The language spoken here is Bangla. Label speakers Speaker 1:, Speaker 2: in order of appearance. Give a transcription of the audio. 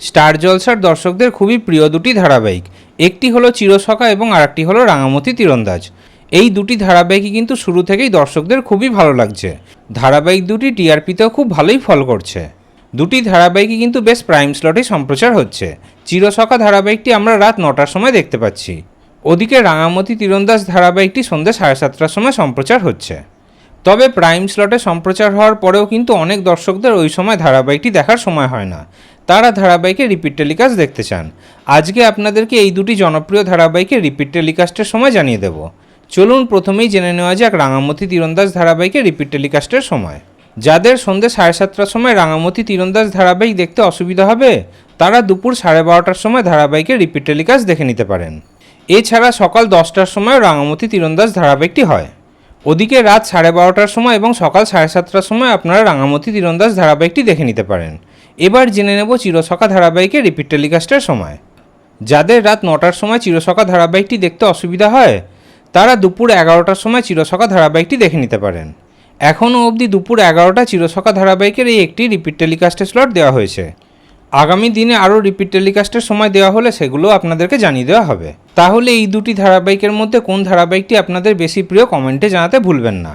Speaker 1: স্টার জলসার দর্শকদের খুবই প্রিয় দুটি ধারাবাহিক। একটি হলো চিরসখা এবং আরেকটি হলো রাঙামতি তীরন্দাজ। এই দুটি ধারাবাহিকই কিন্তু শুরু থেকেই দর্শকদের খুবই ভালো লাগছে। ধারাবাহিক দুটি টিআরপিতেও খুব ভালোই ফল করছে। দুটি ধারাবাহিকই কিন্তু বেশ প্রাইম স্লটে সম্প্রচার হচ্ছে। চিরসখা ধারাবাহিকটি আমরা রাত নটার সময় দেখতে পাচ্ছি। ওদিকে রাঙামতি তীরন্দাজ ধারাবাহিকটি সন্ধ্যে সাড়ে সাতটার সময় সম্প্রচার হচ্ছে। তবে প্রাইম স্লটে সম্প্রচার হওয়ার পরেও কিন্তু অনেক দর্শকদের ওই সময় ধারাবাহিকটি দেখার সময় হয় না। তারা ধারাবাহিকে রিপিট টেলিকাস্ট দেখতে চান। আজকে আপনাদেরকে এই দুটি জনপ্রিয় ধারাবাহিকের রিপিট টেলিকাস্টের সময় জানিয়ে দেব। চলুন প্রথমেই জেনে নেওয়া যাক রাঙামতি তীরন্দাজ ধারাবাহিকের রিপিট টেলিকাস্টের সময়। যাদের সন্ধ্যে সাড়ে সাতটার সময় রাঙামতি তীরন্দাজ ধারাবাহিক দেখতে অসুবিধা হবে, তারা দুপুর সাড়ে বারোটার সময় ধারাবাহিকের রিপিট টেলিকাস্ট দেখে নিতে পারেন। এছাড়া সকাল দশটার সময় রাঙামতি তীরন্দাজ ধারাবাহিকটি হয়। ওদিকে রাত সাড়ে বারোটার সময় এবং সকাল সাড়ে সাতটার সময় আপনারা রাঙামতি তীরন্দাজ ধারাবাহিকটি দেখে নিতে পারেন। এবার জেনে নেব চিরসখা ধারাবাহিকের রিপিট টেলিকাস্টের সময়। যাদের রাত নটার সময় চিরসখা ধারাবাহিকটি দেখতে অসুবিধা হয়, তারা দুপুর এগারোটার সময় চিরসখা ধারাবাহিকটি দেখে নিতে পারেন। এখনও অবধি দুপুর এগারোটা চিরসখা ধারাবাহিকের এই একটি রিপিট টেলিকাস্টের স্লট দেওয়া হয়েছে। আগামী দিনে আরও রিপিট টেলিকাস্টের সময় দেওয়া হলে সেগুলো আপনাদেরকে জানিয়ে দেওয়া হবে। তাহলে এই দুটি ধারাবাহিকের মধ্যে কোন ধারাবাহিকটি আপনাদের বেশি প্রিয় কমেন্টে জানাতে ভুলবেন না।